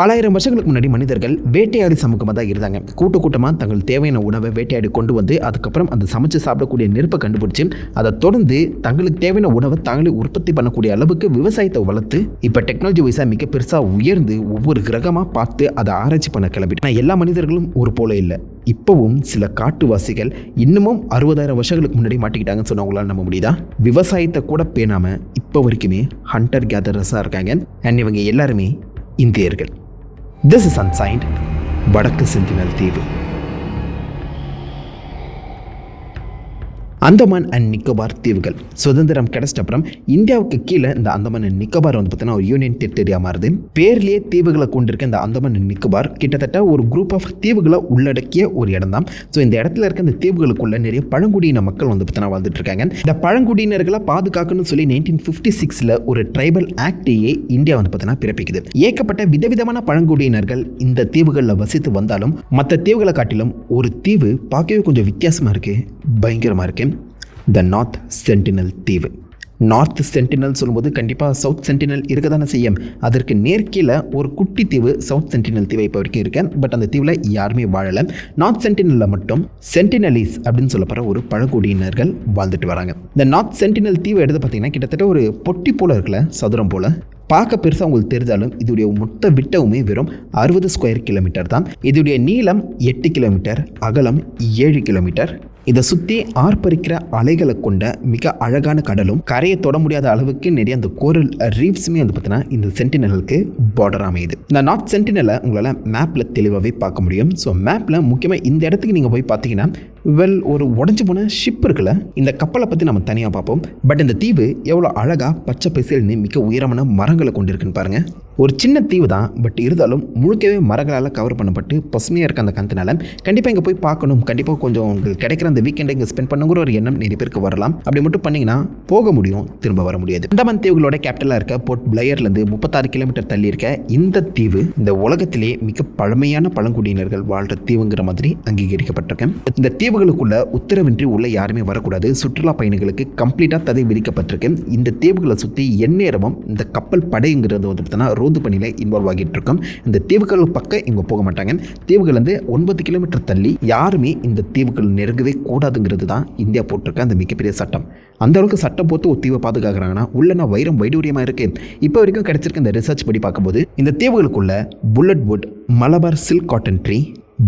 பலாயிரம் வருஷங்களுக்கு முன்னாடி மனிதர்கள் வேட்டையாடி சமூகமாக தான் இருந்தாங்க. கூட்டு கூட்டமாக தங்கள் தேவையான உணவை வேட்டையாடி கொண்டு வந்து அதுக்கப்புறம் அந்த சமைச்சு சாப்பிடக்கூடிய நெருப்பை கண்டுபிடிச்சு அதை தொடர்ந்து தங்களுக்கு தேவையான உணவை தாங்களே உற்பத்தி பண்ணக்கூடிய அளவுக்கு விவசாயத்தை வளர்த்து இப்போ டெக்னாலஜி வைஸாக மிக பெருசாக உயர்ந்து ஒவ்வொரு கிரகமாக பார்த்து அதை ஆராய்ச்சி பண்ண கிளம்பிட்டு ஆனால் எல்லா மனிதர்களும் ஒரு போல இல்லை. இப்போவும் சில காட்டுவாசிகள் இன்னமும் அறுபதாயிரம் வருஷங்களுக்கு முன்னாடி மாட்டிக்கிட்டாங்கன்னு சொன்னவங்களால நம்ப முடியுதா? விவசாயத்தை கூட பேணாமல் இப்போ வரைக்குமே ஹண்டர் கேதரஸாக இருக்காங்க. அண்ட் இவங்க எல்லாருமே இந்தியர்கள். திஸ் இஸ் அன்சைன்ட் வடக்கு செந்தினல் தீவு. அந்தமான் அண்ட் நிக்கோபார் தீவுகள். சுதந்திரம் கிடைச்சிட்ட அப்புறம் இந்தியாவுக்கு கீழே இந்த அந்தமான் அண்ட் நிக்கோபார் வந்து பார்த்தீங்கன்னா ஒரு யூனியன் டெரிட்டரியா மாறுது. பேர்லேயே தீவுகளை கொண்டிருக்க இந்த அந்தமான் அண்ட் நிக்கோபார் கிட்டத்தட்ட ஒரு குரூப் ஆஃப் தீவுகளை உள்ளடக்கிய ஒரு இடம் தான் ஸோ இந்த இடத்துல இருக்க இந்த தீவுகளுக்குள்ள நிறைய பழங்குடியின மக்கள் வந்து பார்த்தீங்கன்னா வாழ்ந்துட்டு இருக்காங்க இந்த பழங்குடியினர்களை பாதுகாக்கணும்னு சொல்லி நைன்டீன் ஃபிஃப்டி சிக்ஸில் ஒரு ட்ரைபல் ஆக்டையே இந்தியா வந்து பார்த்தீங்கன்னா பிறப்பிக்குது. ஏகப்பட்ட விதவிதமான பழங்குடியினர்கள் இந்த தீவுகளில் வசித்து வந்தாலும் மற்ற தீவுகளை காட்டிலும் ஒரு தீவு பார்க்கவே கொஞ்சம் வித்தியாசமாக இருக்குது பயங்கரமாக இருக்குது த நார்த் சென்டினல் தீவு. நார்த் சென்டினல் சொல்லும்போது கண்டிப்பாக சவுத் சென்டினல் இருக்க தானே செய்யும். அதற்கு நேர்கீழே ஒரு குட்டி தீவு சவுத் சென்டினல் தீவை இப்போ வரைக்கும் இருக்கேன் பட் அந்த தீவில் யாருமே வாழலை. நார்த் சென்டினலில் மட்டும் சென்டினலிஸ் அப்படின்னு சொல்லப்படுற ஒரு பழங்குடியினர்கள் வாழ்ந்துட்டு வராங்க. இந்த நார்த் சென்டினல் தீவு எடுத்து பார்த்தீங்கன்னா கிட்டத்தட்ட ஒரு பொட்டி போல இருக்கல சதுரம் போல. பார்க்க பெருசாக உங்களுக்கு தெரிஞ்சாலும் இதோடைய மொத்த விட்டவுமே வெறும் அறுபது ஸ்கொயர் கிலோமீட்டர் தான். இதோடைய நீளம் எட்டு கிலோமீட்டர் அகலம் ஏழு கிலோமீட்டர் இதை சுற்றி ஆர்ப்பரிக்கிற அலைகளை கொண்ட மிக அழகான கடலும் கரையை தொட முடியாத அளவுக்கு நிறைய அந்த கோரல் ரீப்ஸுமே வந்து பார்த்தீங்கன்னா இந்த சென்டினலுக்கு பார்டர் அமையுது. இந்த நார்த் சென்டினலை உங்களால் மேப்பில் தெளிவாகவே பார்க்க முடியும். ஸோ மேப்பில் முக்கியமாக இந்த இடத்துக்கு நீங்கள் போய் பார்த்தீங்கன்னா வெல் ஒரு உடஞ்சி போன ஷிப் இருக்குல்ல இந்த கப்பலை பற்றி நம்ம தனியாக பார்ப்போம். பட் இந்த தீவு எவ்வளோ அழகாக பச்சை பசேல்னு மிக உயரமான மரங்களை கொண்டிருக்குன்னு பாருங்கள் ஒரு சின்ன தீவு தான் பட் இருந்தாலும் முழுக்கவே மரங்களால் கவர் பண்ணப்பட்டு பசுமையாக இருக்க அந்த கந்தனால. கண்டிப்பாக இங்கே போய் பார்க்கணும். கண்டிப்பாக கொஞ்சம் உங்களுக்கு கிடைக்கிற அந்த வீக்கெண்டை இங்கே ஸ்பெண்ட் பண்ணுங்கிற ஒரு எண்ணம் நிறைய பேருக்கு வரலாம். அப்படி மட்டும் பண்ணிங்கன்னா போக முடியும் திரும்ப வர முடியாது. அந்தமான் தீவுகளோட கேபிட்டலாக இருக்க போர்ட் பிளேயர்லேருந்து முப்பத்தாறு கிலோமீட்டர் தள்ளி இருக்க இந்த தீவு இந்த உலகத்திலே மிக பழமையான பழங்குடியினர்கள் வாழ்கிற தீவுங்கிற மாதிரி அங்கீகரிக்கப்பட்டிருக்கேன். இந்த தீவுகளுக்குள்ள உத்தரவின்றி உள்ள யாருமே வரக்கூடாது. சுற்றுலா பயணிகளுக்கு கம்ப்ளீட்டாக தடை விதிக்கப்பட்டிருக்கு. இந்த தீவுகளை சுற்றி எந்நேரமும் இந்த கப்பல் படைங்கிறது வந்து பார்த்தீங்கன்னா ரோந்து பணியில் இன்வால்வ் ஆகிட்டு இருக்கோம். இந்த தீவுகள் பக்கம் இவங்க போக மாட்டாங்க. தீவுகள் வந்து ஒன்பது கிலோமீட்டர் தள்ளி யாருமே இந்த தீவுகள் நெருங்கவே கூடாதுங்கிறது தான் இந்தியா போட்டிருக்க அந்த மிகப்பெரிய சட்டம். அந்த அளவுக்கு சட்டம் போட்டு ஒரு தீவை பாதுகாக்கிறாங்கன்னா உள்ளனா வைரம் வைடூரியமாக இருக்கு. இப்போ வரைக்கும் கிடைச்சிருக்க இந்த ரிசர்ச் படி பார்க்கும்போது இந்த தீவுகளுக்குள்ள bullet wood Malabar silk cotton tree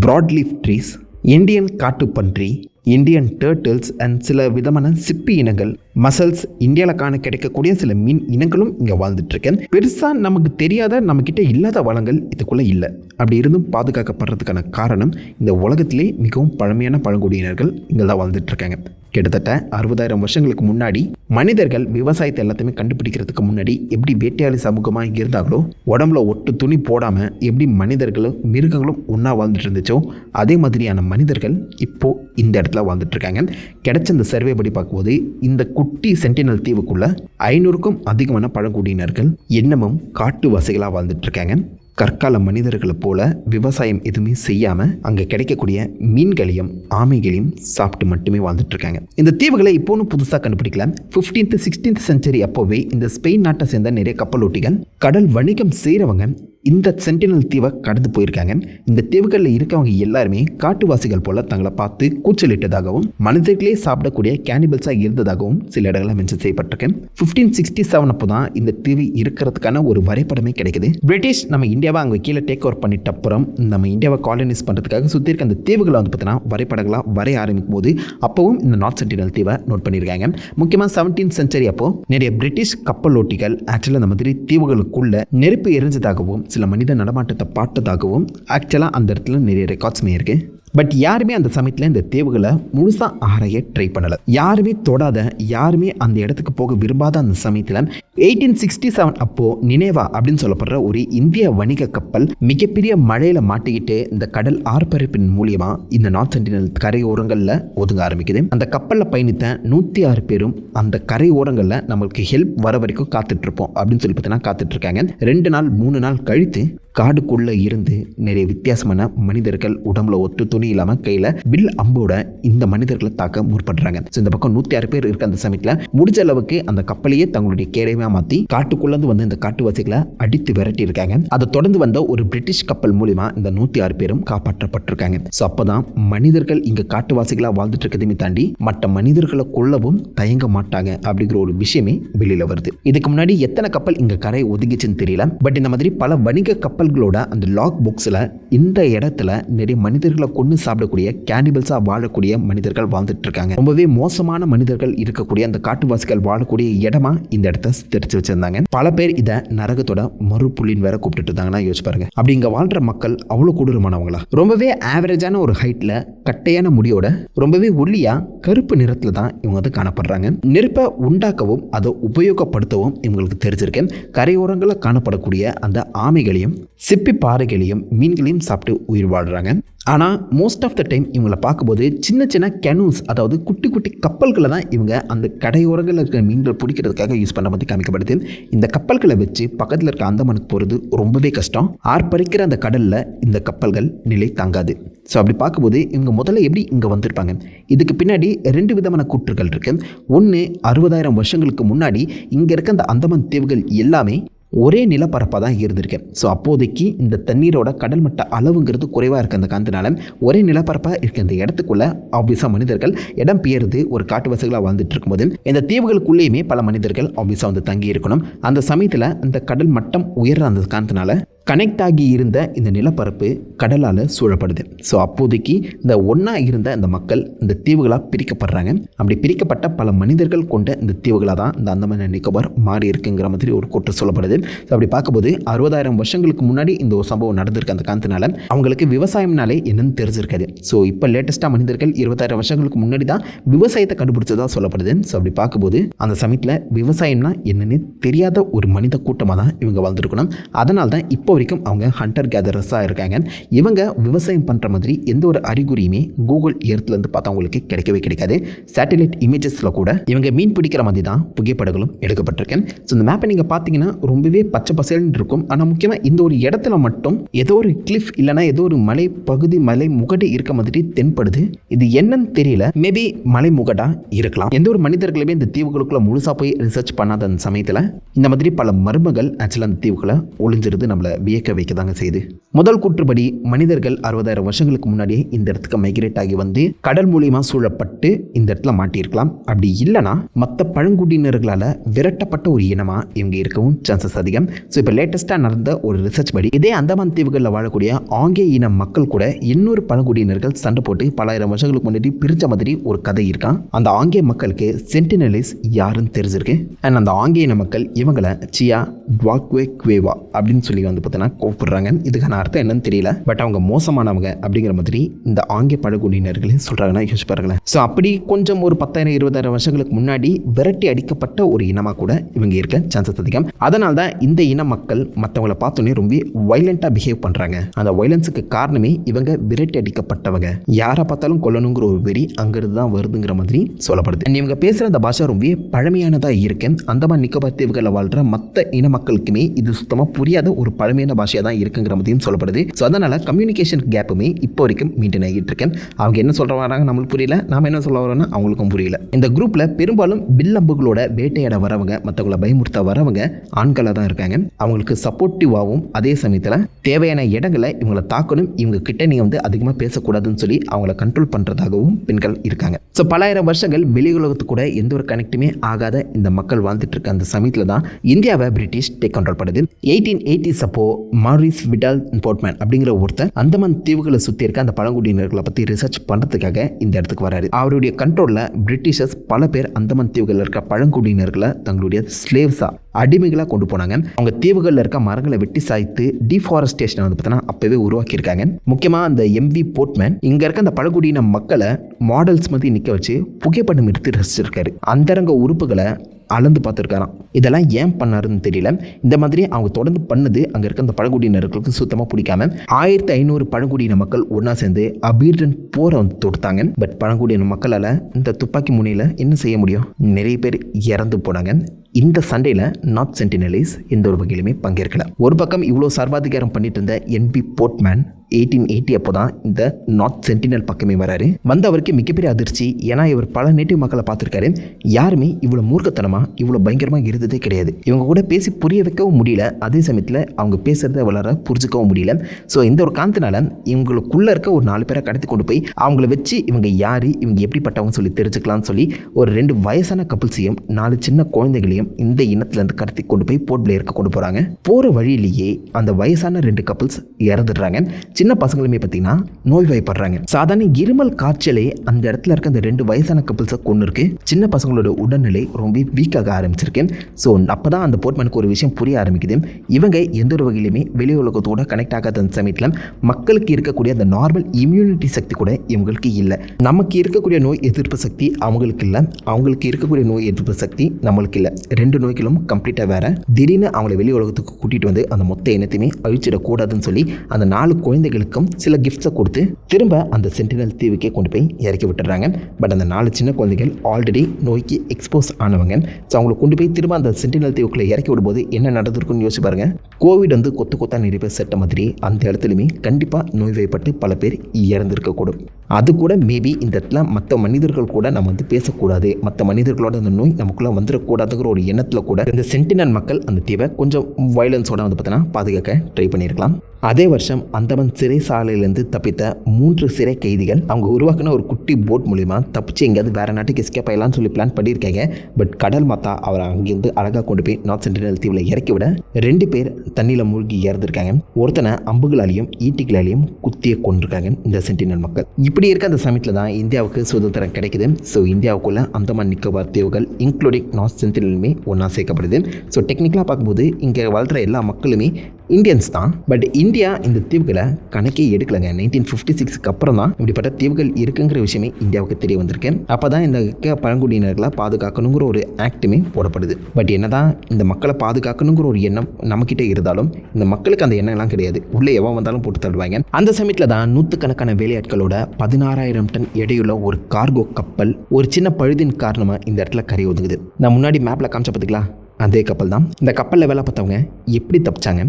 broadleaf trees Indian காட்டுப்பன்றி Indian turtles and சில விதமான சிப்பி இனங்கள் மசல்ஸ் இந்தியாவில் காண கிடைக்கக்கூடிய சில மீன் இனங்களும் இங்கே வாழ்ந்துட்டு இருக்கேன் பெருசாக நமக்கு தெரியாத நம்மக்கிட்ட இல்லாத வளங்கள் இதுக்குள்ளே இல்லை. அப்படி இருந்தும் பாதுகாக்கப்படுறதுக்கான காரணம் இந்த உலகத்திலே மிகவும் பழமையான பழங்குடியினர்கள் இங்கே தான் வாழ்ந்துட்டு இருக்காங்க கிட்டத்தட்ட அறுபதாயிரம் வருஷங்களுக்கு முன்னாடி மனிதர்கள் விவசாயத்தை எல்லாத்தையுமே கண்டுபிடிக்கிறதுக்கு முன்னாடி எப்படி வேட்டையாளி சமூகமாக இருந்தாங்களோ உடம்புல ஒட்டு துணி போடாமல் எப்படி மனிதர்களும் மிருகங்களும் ஒன்றா வாழ்ந்துட்டு இருந்துச்சோ அதே மாதிரியான மனிதர்கள் இப்போது இந்த இடத்துல வாழ்ந்துட்டு இருக்காங்க கிடைச்ச இந்த சர்வே படி பார்க்கும்போது இந்த குட்டி சென்டினல் தீவுக்குள்ள ஐநூறுக்கும் அதிகமான பழங்குடியினர்கள் இன்னமும் காட்டுவாசிகளாக வாழ்ந்துட்டு இருக்காங்க கற்கால மனிதர்களை போல விவசாயம் எதுவுமே செய்யாமல் அங்கே கிடைக்கக்கூடிய மீன்களையும் ஆமைகளையும் சாப்பிட்டு மட்டுமே வாழ்ந்துட்டு இருக்காங்க இந்த தீவுகளை இப்போன்னு புதுசாக கண்டுபிடிக்கல. ஃபிஃப்டீன்த் சிக்ஸ்டீன்த் செஞ்சுரி அப்போவே இந்த ஸ்பெயின் நாட்டை சேர்ந்த நிறைய கப்பலோட்டிகள் கடல் வணிகம் செய்கிறவங்க இந்த சென்டினல் தீவை கடந்து போயிருக்காங்க. இந்த தீவுகளில் இருக்கவங்க எல்லாருமே காட்டுவாசிகள் போல தங்களை பார்த்து கூச்சலிட்டதாகவும் மனிதர்களே சாப்பிடக்கூடிய கேனிபல்ஸாக இருந்ததாகவும் சில இடங்களில் மென்ஷன் செய்யப்பட்டிருக்கு ஃபிஃப்டீன் சிக்ஸ்டி செவன் அப்போ தான் இந்த தீவு இருக்கிறதுக்கான ஒரு வரைபடமே கிடைக்குது. பிரிட்டிஷ் நம்ம இந்தியாவை அங்கே கீழே டேக் ஓவர் பண்ணிட்ட அப்புறம் நம்ம இந்தியாவை காலனைஸ் பண்ணுறதுக்காக சுற்றி இருக்க அந்த தீவுகளை வந்து பார்த்தீங்கன்னா வரைபடங்களாக வரைய ஆரம்பிக்கும் போது அப்போவும் இந்த நார்த் சென்டினல் தீவை நோட் பண்ணியிருக்காங்க. முக்கியமாக செவன்டீன் சென்ச்சுரி அப்போ நிறைய பிரிட்டிஷ் கப்பலோட்டிகள் ஆக்சுவலாக அந்த மாதிரி தீவுகளுக்குள்ள நெருப்பு எரிஞ்சதாகவும் சில மனித நடமாட்டத்தை பார்த்ததாகவும் ஆக்சுவலாக அந்த இடத்துல நிறைய ரெக்கார்ட்ஸுமே இருக்குது பட் யாருமே அந்த சமயத்தில் இந்த தேவுகளை முழுசாக ஆராய ட்ரை பண்ணலை. யாருமே தொடாத யாருமே அந்த இடத்துக்கு போக விரும்பாத அந்த சமயத்தில் எயிட்டீன் சிக்ஸ்டி செவன் அப்போது நினைவா அப்படின்னு சொல்லப்படுற ஒரு இந்திய வணிக கப்பல் மிகப்பெரிய மழையில் மாட்டிக்கிட்டு இந்த கடல் ஆர்ப்பரிப்பின் மூலியமாக இந்த நார்த் சென்டினல் கரையோரங்களில் ஒதுங்க ஆரம்பிக்குது. அந்த கப்பலில் பயணித்த நூற்றி ஆறு பேரும் அந்த கரை ஓரங்களில் நம்மளுக்கு ஹெல்ப் வர வரைக்கும் காத்துட்ருப்போம் அப்படின்னு சொல்லி பார்த்தீங்கன்னா காத்துட்ருக்காங்க. ரெண்டு நாள் மூணு நாள் கழித்து காடுக்குள்ளே இருந்து நிறைய வித்தியாசமான மனிதர்கள் உடம்புல ஒத்து துணி இல்லாமல் கையில் வில் அம்போட இந்த மனிதர்களை தாக்க முற்படுறாங்க. இந்த பக்கம் நூற்றி ஆறு பேர் இருக்க அந்த சமயத்தில் முடிஞ்ச அளவுக்கு அந்த கப்பலையே தங்களுடைய கேடயமாக மாற்றி காட்டுக்குள்ளேருந்து வந்து இந்த காட்டுவாசிகளை அடித்து விரட்டி இருக்காங்க. அதை தொடர்ந்து வந்த ஒரு பிரிட்டிஷ் கப்பல் மூலிமா இந்த நூற்றி ஆறு பேரும் காப்பாற்றப்பட்டிருக்காங்க. ஸோ அப்போ தான் மனிதர்கள் இங்கே காட்டுவாசிகளாக வாழ்ந்துட்டு இருக்கதையுமே தாண்டி மற்ற மனிதர்களை கொல்லவும் தயங்க மாட்டாங்க அப்படிங்கிற ஒரு விஷயமே வெளியில் வருது. இதுக்கு முன்னாடி எத்தனை கப்பல் இங்கே கரை ஒதுங்கிச்சுன்னு தெரியல. பட் இந்த மாதிரி பல வணிக கப்பல்களோட அந்த லாக் புக்ஸில் இந்த இடத்துல நிறைய மனிதர்களை கொண்டு சாப்பிடக்கூடிய கேனிபல்ஸாக வாழக்கூடிய மனிதர்கள் வாழ்ந்துட்டு இருக்காங்க. ரொம்பவே மோசமான மனிதர்கள் இருக்கக்கூடிய அந்த காட்டுவாசிகள் வாழக்கூடிய இடமா இந்த இடத்த தெரிச்சு வச்சிருந்தாங்க. பல பேர் இதை நரகத்தோட மறுபுள்ளின் வேற கூப்பிட்டு இருந்தாங்கன்னா யோசிச்சு பாருங்க. அப்படி இங்கே வாழ்ற மக்கள் அவ்வளோ கொடூரமானவங்களா? ரொம்பவே ஆவரேஜான ஒரு ஹைட்டில் கட்டையான முடியோட ரொம்பவே ஒல்லியா கருப்பு நிறத்தில் தான் இவங்க வந்து காணப்படுறாங்க. நெருப்பை உண்டாக்கவும் அதை உபயோகப்படுத்தவும் இவங்களுக்கு தெரிஞ்சிருக்கு. கரையோரங்களில் காணப்படக்கூடிய அந்த ஆமைகளையும் சிப்பி பாறைகளையும் மீன்களையும் சாப்பிட்டு உயிர் வாழ்கிறாங்க ஆனால் மோஸ்ட் ஆஃப் த டைம் இவங்களை பார்க்கும்போது சின்ன சின்ன கெனூஸ் அதாவது குட்டி குட்டி கப்பல்களை தான் இவங்க அந்த கடையோரங்களில் இருக்கிற மீன்கள் பிடிக்கிறதுக்காக யூஸ் பண்ண மாதிரி காமிக்கப்படுது. இந்த கப்பல்களை வச்சு பக்கத்தில் இருக்க அந்தமானுக்கு போகிறது ரொம்பவே கஷ்டம். ஆர்ப்பரிக்கிற அந்த கடலில் இந்த கப்பல்கள் நிலை தாங்காது. ஸோ அப்படி பார்க்கும்போது இவங்க முதல்ல எப்படி இங்கே வந்திருப்பாங்க? இதுக்கு பின்னாடி ரெண்டு விதமான கூற்றுகள் இருக்குது ஒன்று அறுபதாயிரம் வருஷங்களுக்கு முன்னாடி இங்கே இருக்க அந்த அந்தமான் தீவுகள் எல்லாமே ஒரே நிலப்பரப்பாக தான் இருந்திருக்கேன் ஸோ அப்போதைக்கு இந்த தண்ணீரோட கடல் மட்ட அளவுங்கிறது குறைவாக இருக்க அந்த காந்தனால ஒரே நிலப்பரப்பாக இருக்க. இந்த இடத்துக்குள்ளே ஆப்வியஸாக மனிதர்கள் இடம் பெயர்ந்து ஒரு காட்டுவாசிகளாக வாழ்ந்துட்டு இருக்கும்போது இந்த தீவுகளுக்குள்ளேயுமே பல மனிதர்கள் ஆப்வியஸாக வந்து தங்கி இருக்கணும் அந்த சமயத்தில் அந்த கடல் மட்டம் உயர்ற அந்த காரணத்தினால கனெக்ட் ஆகி இருந்த இந்த நிலப்பரப்பு கடலால் சூழப்படுது. ஸோ அப்போதைக்கு இந்த ஒன்றா இருந்த இந்த மக்கள் இந்த தீவுகளாக பிரிக்கப்படுறாங்க. அப்படி பிரிக்கப்பட்ட பல மனிதர்கள் கொண்ட இந்த தீவுகளாக தான் இந்த அந்தமான நிக்கோபார் மாறி இருக்குங்கிற மாதிரி ஒரு குற்றம் சொல்லப்படுது. ஸோ அப்படி பார்க்கும்போது அறுபதாயிரம் வருஷங்களுக்கு முன்னாடி இந்த ஒரு சம்பவம் நடந்திருக்கு அந்த காரணத்தினால அவங்களுக்கு விவசாயம்னாலே என்னன்னு தெரிஞ்சிருக்காது. ஸோ இப்போ லேட்டஸ்ட்டாக மனிதர்கள் இருபத்தாயிரம் வருஷங்களுக்கு முன்னாடி தான் விவசாயத்தை கண்டுபிடிச்சதாக சொல்லப்படுது. ஸோ அப்படி பார்க்கும்போது அந்த சமயத்தில் விவசாயம்னா என்னன்னு தெரியாத ஒரு மனித கூட்டமாக தான் இவங்க வாழ்ந்துருக்கணும் அதனால தான் இப்போ இப்போ வரைக்கும் அவங்க ஹண்டர் கேதரஸாக இருக்காங்க. இவங்க விவசாயம் பண்ணுற மாதிரி எந்த ஒரு அறிகுறியுமே கூகுள் எர்த்லேருந்து பார்த்தா அவங்களுக்கு கிடைக்கவே கிடைக்காது. சேட்டலைட் இமேஜஸில் கூட இவங்க மீன் பிடிக்கிற மாதிரி தான் புகைப்படங்களும் எடுக்கப்பட்டிருக்கேன் ஸோ இந்த மேப்பை நீங்கள் பார்த்தீங்கன்னா ரொம்பவே பச்சை பசேல்னு இருக்கும். ஆனால் முக்கியமாக இந்த ஒரு இடத்துல மட்டும் ஏதோ ஒரு கிளிஃப் இல்லைனா ஏதோ ஒரு மலை பகுதி மலை முகடு இருக்க மாதிரி தென்படுது. இது என்னன்னு தெரியல. மேபி மலை முகடா இருக்கலாம். எந்த ஒரு மனிதர்களுமே இந்த தீவுகளுக்குள்ள முழுசாக போய் ரிசர்ச் பண்ணாத அந்த சமயத்தில் இந்த மாதிரி பல மர்மங்கள் ஆக்சுவலாக அந்த தீவுகளை ஒளிஞ்சிருது நம்மளை வியக்க வைக்க தாங்க செய்யுது. முதல் கூற்றுப்படி மனிதர்கள் அறுபதாயிரம் வருஷங்களுக்கு முன்னாடியே இந்த இடத்துக்கு மைக்ரேட் ஆகி வந்து கடல் மூலியமாக சூழப்பட்டு இந்த இடத்துல மாட்டியிருக்கலாம். அப்படி இல்லைனா மற்ற பழங்குடியினர்களால் விரட்டப்பட்ட ஒரு இனமாக இவங்க இருக்கவும் சான்சஸ் அதிகம். ஸோ இப்போ லேட்டஸ்ட்டாக நடந்த ஒரு ரிசர்ச் படி இதே அந்தமான் தீவுகளில் வாழக்கூடிய ஆங்கே இன மக்கள் கூட இன்னொரு பழங்குடியினர்கள் சண்டை போட்டு பலாயிரம் வருஷங்களுக்கு முன்னாடி பிரித்த மாதிரி ஒரு கதை இருக்கான். அந்த ஆங்கே மக்களுக்கு சென்டினலிஸ் யாருன்னு தெரிஞ்சிருக்கு? அண்ட் அந்த ஆங்கே இன மக்கள் இவங்களை சியா டுவாக்வே குவேவா அப்படின்னு சொல்லி வந்து பார்த்தீங்கன்னா கூப்பிடுறாங்க. இதுக்கான அர்த்தம் என்னன்னு தெரியல. பட் அவங்க மோசமானவங்க அப்படிங்கிற மாதிரி இந்த ஆங்கிய பழங்குடியினர்களே சொல்கிறாங்கன்னா யோசிச்சு பாருங்களேன். ஸோ அப்படி கொஞ்சம் ஒரு பத்தாயிரம் இருபதாயிரம் வருஷங்களுக்கு முன்னாடி விரட்டி அடிக்கப்பட்ட ஒரு இனமாக கூட இவங்க இருக்க சான்சஸ் அதிகம். அதனால தான் இந்த இன மக்கள் மற்றவங்களை பார்த்தோன்னே ரொம்ப வைலண்ட்டாக பிஹேவ் பண்ணுறாங்க அந்த வைலன்ஸுக்கு காரணமே இவங்க விரட்டி அடிக்கப்பட்டவங்க. யாரை பார்த்தாலும் கொல்லணுங்கிற ஒரு வெறி அங்கிருந்து தான் வருதுங்கிற மாதிரி சொல்லப்படுது. And இவங்க பேசுகிற அந்த பாஷா ரொம்ப பழமையானதாக இருக்கு. அந்தமான் நிக்கோபார் தீவுகளில் வாழ்கிற மற்ற இன மக்களுக்குமே இது சுத்தமாக புரியாத ஒரு பழமையான பாஷையாக தான் இருக்குங்கிற மாதிரியும் சொல்லப்படுது. ஸோ அதனால் கம்யூனிகேஷன் கேப்புமே இப்போ வரைக்கும் மெயின்டைன் ஆகிட்டு இருக்கேன். அவங்க என்ன சொல்கிற வராங்க நம்மளுக்கு புரியல. நாம என்ன சொல்ல வரோம்னா அவங்களுக்கும் புரியல. இந்த குரூப்பில் பெரும்பாலும் வில்லம்புகளோட வேட்டையாட வரவங்க மற்றவங்கள பயமுறுத்த வரவங்க ஆண்களாக தான் இருக்காங்க. அவங்களுக்கு சப்போர்ட்டிவாகவும் அதே சமயத்தில் தேவையான இடங்களை இவங்களை தாக்கணும். இவங்க கிட்ட நீங்கள் வந்து அதிகமாக பேசக்கூடாதுன்னு சொல்லி அவங்கள கண்ட்ரோல் பண்ணுறதாகவும் பெண்கள் இருக்காங்க. ஸோ பலாயிரம் வருஷங்கள் வெளியுலகத்து கூட எந்த ஒரு கனெக்டுமே ஆகாத இந்த மக்கள் வாழ்ந்துட்டு இருக்க அந்த சமயத்தில் தான் இந்தியாவை பிரிட்டிஷ் டேக் கண்ட்ரோல் பண்ணுது எயிட்டீன் எயிட்டிஸ் அப்போ மாரிஸ் விடால் போர்ட்மேன் அப்படிங்கிற ஒருத்தர் அந்தமான் தீவுகளை சுற்றி இருக்க அந்த பழங்குடியினர்களை பற்றி ரிசர்ச் பண்ணுறதுக்காக இந்த இடத்துக்கு வராரு. அவருடைய கண்ட்ரோலில் பிரிட்டிஷர்ஸ் பல பேர் அந்தமான் தீவுகளில் இருக்க பழங்குடியினர்களை தங்களுடைய ஸ்லேவ்ஸாக அடிமைகளாக கொண்டு போனாங்க. அவங்க தீவுகளில் இருக்க மரங்களை வெட்டி சாய்த்து டிஃபாரஸ்டேஷனை வந்து பார்த்தீங்கன்னா அப்போவே உருவாக்கியிருக்காங்க. முக்கியமாக அந்த எம்வி போர்ட்மேன் இங்கே இருக்க அந்த பழங்குடியின மக்களை மாடல்ஸ் மாதிரி நிற்க வச்சு புகைப்படம் எடுத்து ரசிச்சிருக்காரு. அந்தரங்க உறுப்புகளை அளந்து பார்த்துருக்காராம். இதெல்லாம் ஏன் பண்ணாருன்னு தெரியல. இந்த மாதிரி அவங்க தொடர்ந்து பண்ணது அங்கே இருக்க அந்த பழங்குடியினர்களுக்கு சுத்தமாக பிடிக்காம ஆயிரத்தி ஐநூறு பழங்குடியின மக்கள் ஒன்றா சேர்ந்து அபீர்டன் போரை வந்து தொடுத்தாங்க. பட் பழங்குடியின மக்களால் இந்த துப்பாக்கி முனையில் என்ன செய்ய முடியும்? நிறைய பேர் இறந்து போனாங்க. இந்த சண்டையில் நார்த் சென்டினலிஸ் எந்த ஒரு வகையிலுமே பங்கேற்கல. ஒரு பக்கம் இவ்வளோ சர்வாதிகாரம் பண்ணிட்டு இருந்த என்பி போர்ட்மேன் எயிட்டீன் எயிட்டி அப்போ தான் இந்த நார்த் சென்டினல் பக்கமே வராரு. வந்த அவருக்கு மிகப்பெரிய அதிர்ச்சி. ஏன்னா இவர் பல நேட்டிவ் மக்களை பார்த்துருக்காரு. யாருமே இவ்வளோ மூர்க்கத்தனமாக இவ்வளோ பயங்கரமாக இருந்ததே கிடையாது. இவங்க கூட பேசி புரிய வைக்கவும் முடியல. அதே சமயத்தில் அவங்க பேசுகிறத வளர புரிஞ்சுக்கவும் முடியல. ஸோ இந்த ஒரு காரணத்தினால இவங்களுக்குள்ளே இருக்க ஒரு நாலு பேரை கடத்தி கொண்டு போய் அவங்கள வச்சு இவங்க யார் இவங்க எப்படிப்பட்டவங்க சொல்லி தெரிஞ்சுக்கலாம்னு சொல்லி ஒரு ரெண்டு வயசான கப்புள்ஸையும் நாலு சின்ன குழந்தைகளையும் இந்த இனத்துலேருந்து கடத்தி கொண்டு போய் போர்ட் பிளேயருக்கு கொண்டு போகிறாங்க போகிற வழியிலேயே அந்த வயசான ரெண்டு கப்புள்ஸ் இறந்துடுறாங்க. சின்ன பசங்களுமே பார்த்தீங்கன்னா நோய்வாய்ப்படுறாங்க சாதாரண இருமல் காய்ச்சலே அந்த இடத்துல இருக்க அந்த ரெண்டு வயசான கப்புள்ஸை கொண்டு இருக்கு. சின்ன பசங்களோட உடல்நிலை ரொம்ப வீக்காக ஆரம்பிச்சிருக்கு. ஸோ அப்போ தான் அந்த போர்ட்மேனுக்கு ஒரு விஷயம் புரிய ஆரம்பிக்குது. இவங்க எந்த ஒரு வகையிலுமே வெளி உலகத்தோட கனெக்ட் ஆகாத அந்த சமயத்தில் மக்களுக்கு இருக்கக்கூடிய அந்த நார்மல் இம்யூனிட்டி சக்தி கூட இவங்களுக்கு இல்லை. நமக்கு இருக்கக்கூடிய நோய் எதிர்ப்பு சக்தி அவங்களுக்கு இல்லை. அவங்களுக்கு இருக்கக்கூடிய நோய் எதிர்ப்பு சக்தி நம்மளுக்கு இல்லை. ரெண்டு நோய்களும் கம்ப்ளீட்டாக வேற. திடீர்னு அவங்கள வெளி உலகத்துக்கு கூட்டிகிட்டு வந்து அந்த மொத்த இனத்தையுமே அழிச்சிடக்கூடாதுன்னு சொல்லி அந்த நாலு குழந்தைகளுக்கும் சில கிஃப்ட்ஸை கொடுத்து திரும்ப அந்த சென்டினல் தீவுக்கே கொண்டு போய் இறக்கி விட்டுறாங்க பட் அந்த நாலு சின்ன குழந்தைகள் ஆல்ரெடி நோய்க்கு எக்ஸ்போஸ் ஆனவங்க. ஸோ அவங்களை கொண்டு போய் திரும்ப அந்த சென்டினல் தீவுக்குள்ளே இறக்கி விடும்போது என்ன நடந்திருக்குன்னு யோசிச்சு பாருங்க. கோவிட் வந்து கொத்து கொத்தா நிறைய பேர் செட்ட மாதிரி அந்த இடத்துலையுமே கண்டிப்பாக நோய்வாய்ப்பட்டு பல பேர் இறந்திருக்கக்கூடும். அது கூட மேபி இந்த இடத்துல மற்ற மனிதர்கள் கூட நம்ம வந்து பேசக்கூடாது. மற்ற மனிதர்களோட அந்த நோய் நமக்குள்ளே வந்துடக்கூடாதுங்கிற ஒரு எண்ணத்தில் கூட இந்த சென்டினல் மக்கள் அந்த தீவை கொஞ்சம் வயலன்ஸோட வந்து பார்த்தீங்கன்னா பாதுகாக்க ட்ரை பண்ணியிருக்கலாம். அதே வருஷம் அந்தமன் சிறை சாலையிலேருந்து தப்பித்த மூன்று சிறை கைதிகள் அவங்க உருவாக்கின ஒரு குட்டி போட் மூலிமா தப்பிச்சு எங்கேயாவது வேறு நாட்டுக்கு எஸ்கேப் ஆகலாம்னு சொல்லி பிளான் பண்ணியிருக்காங்க. பட் கடல் மாத்தா அவரை அங்கேருந்து அழகாக கொண்டு போய் நார்த் சென்டினல் தீவில் இறக்கி விட ரெண்டு பேர் தண்ணியில் மூழ்கி இறந்துருக்காங்க. ஒருத்தனை அம்புகளாலையும் ஈட்டிகளாலையும் குத்திய கொண்டிருக்காங்க இந்த சென்டினல் மக்கள். இப்படி இருக்க அந்த சமயத்தில் தான் இந்தியாவுக்கு சுதந்திரம் கிடைக்குது. ஸோ இந்தியாவுக்குள்ளே அந்தமான் நிக்கோபார் தீவுகள் இன்க்ளூடிங் நார்த் சென்டினலுமே ஒன்றா சேர்க்கப்படுது. ஸோ டெக்னிக்கலாக பார்க்கும்போது இங்கே வாழ்கிற எல்லா மக்களுமே இந்தியன்ஸ் தான் பட் இந்தியா இந்த தீவுகளை கணக்கே எடுக்கலைங்க. நைன்டீன் ஃபிஃப்டி சிக்ஸ்க்கு அப்புறம் தான் இப்படிப்பட்ட தீவுகள் இருக்குங்கிற விஷயமே இந்தியாவுக்கு தெரிய வந்திருக்கு. அப்போ தான் இந்த பழங்குடியினர்களை பாதுகாக்கணுங்கிற ஒரு ஆக்டுமே போடப்படுது. பட் என்னதான் இந்த மக்களை பாதுகாக்கணுங்கிற ஒரு எண்ணம் நம்மக்கிட்ட இருந்தாலும் இந்த மக்களுக்கு அந்த எண்ணம்லாம் கிடையாது. உள்ளே எவன் வந்தாலும் போட்டு தருவாங்க அந்த சமயத்தில் தான் நூற்றுக்கணக்கான வேலையாட்களோட பதினாறாயிரம் டன் எடையுள்ள ஒரு கார்கோ கப்பல் ஒரு சின்ன பழுதின் காரணமாக இந்த இடத்துல கரை ஒதுங்குது. நான் முன்னாடி மேப்பில் காமிச்ச பார்த்துக்கலாம் அதே கப்பல் தான். இந்த கப்பலில் வேலை பார்த்தவங்க எப்படி தப்பிச்சாங்க?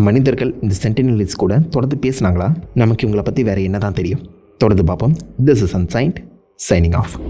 மனிதர்கள் இந்த சென்டினலிஸ் கூட தொடர்ந்து பேசுனாங்களா? நமக்கு இவங்களை பற்றி வேறு என்ன தான் தெரியும்? தொடர்ந்து பார்ப்போம். This is ancient signing off